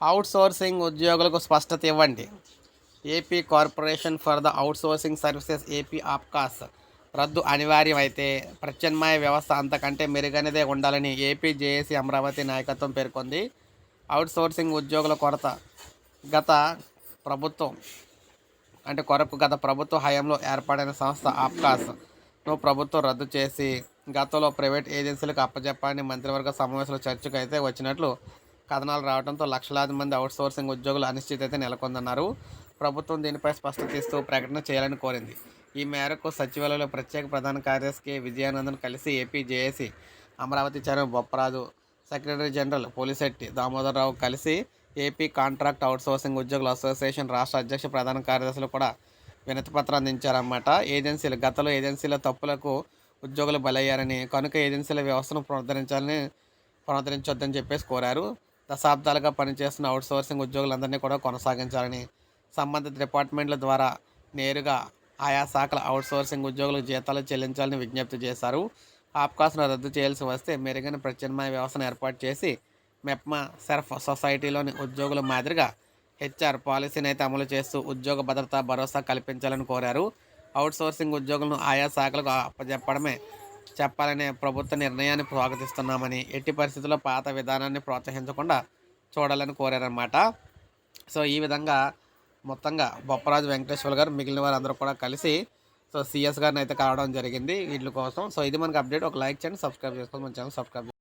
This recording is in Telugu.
అవుట్సోర్సింగ్ ఉద్యోగులకు స్పష్టత ఇవ్వండి. AP corporation for the outsourcing services AP APCOS రద్దు అనివార్యమైతే ప్రత్యామ్నాయ వ్యవస్థ అంతకంటే మెరుగైనదే ఉండాలని ఏపీ జేఏసీ అమరావతి నాయకత్వం పేర్కొంది. అవుట్ సోర్సింగ్ ఉద్యోగుల కొరత గత ప్రభుత్వం అంటే కొరకు గత ప్రభుత్వ హయాంలో ఏర్పడిన సంస్థ ఆప్కాస్ను ప్రభుత్వం రద్దు చేసి గతంలో ప్రైవేట్ ఏజెన్సీలకు అప్పచెప్పాలని మంత్రివర్గ సమావేశంలో చర్చకు అయితే వచ్చినట్లు కథనాలు రావడంతో లక్షలాది మంది అవుట్సోర్సింగ్ ఉద్యోగులు అనిశ్చితత నెలకొందన్నారు. ప్రభుత్వం దీనిపై స్పష్టత ఇస్తూ ప్రకటన చేయాలని కోరింది. ఈ మేరకు సచివాలయంలో ప్రత్యేక ప్రధాన కార్యదర్శి కె. విజయానందన్ కలిసి AP JAC Amaravati chairman Bopparaju secretary general Polisetti Damodararao కలిసి ఏపీ కాంట్రాక్ట్ అవుట్సోర్సింగ్ ఉద్యోగుల అసోసియేషన్ రాష్ట్ర అధ్యక్ష ప్రధాన కార్యదర్శులు కూడా వినతిపత్రం అందించారన్నమాట. ఏజెన్సీలు గతంలో ఏజెన్సీల తప్పులకు ఉద్యోగులు బలయ్యారని కనుక ఏజెన్సీల వ్యవస్థను పునరుద్ధరించాలని పునరుద్ధరించొద్దని చెప్పేసి కోరారు. దశాబ్దాలుగా పనిచేస్తున్న అవుట్సోర్సింగ్ ఉద్యోగులందరినీ కూడా కొనసాగించాలని సంబంధిత డిపార్ట్మెంట్ల ద్వారా నేరుగా ఆయా శాఖల అవుట్సోర్సింగ్ ఉద్యోగులకు జీతాలు చెల్లించాలని విజ్ఞప్తి చేశారు. ఆప్కాస్ను రద్దు చేయాల్సి వస్తే మెరుగైన ప్రత్యామ్నాయ వ్యవస్థను ఏర్పాటు చేసి మెప్మా సెర్ఫ్ సొసైటీలోని ఉద్యోగుల మాదిరిగా హెచ్ఆర్ పాలసీని అయితే అమలు చేస్తూ ఉద్యోగ భద్రత భరోసా కల్పించాలని కోరారు. అవుట్సోర్సింగ్ ఉద్యోగులను ఆయా శాఖలకు అప్పచెప్పడమే చెప్పాలనే ప్రభుత్వ నిర్ణయాన్ని స్వాగతిస్తున్నామని ఎట్టి పరిస్థితుల్లో పాత విధానాన్ని ప్రోత్సహించకుండా చూడాలని కోరారన్నమాట. సో ఈ విధంగా మొత్తంగా బొప్పరాజు వెంకటేశ్వర గారు మిగిలిన వారందరూ కూడా కలిసి సో సిఎస్ గారిని అయితే కావడం జరిగింది. వీటి కోసం సో ఇది మనకి అప్డేట్. ఒక లైక్ చేయండి సబ్స్క్రైబ్ చేసుకోండి. మన ఛానల్ సబ్స్క్రైబ్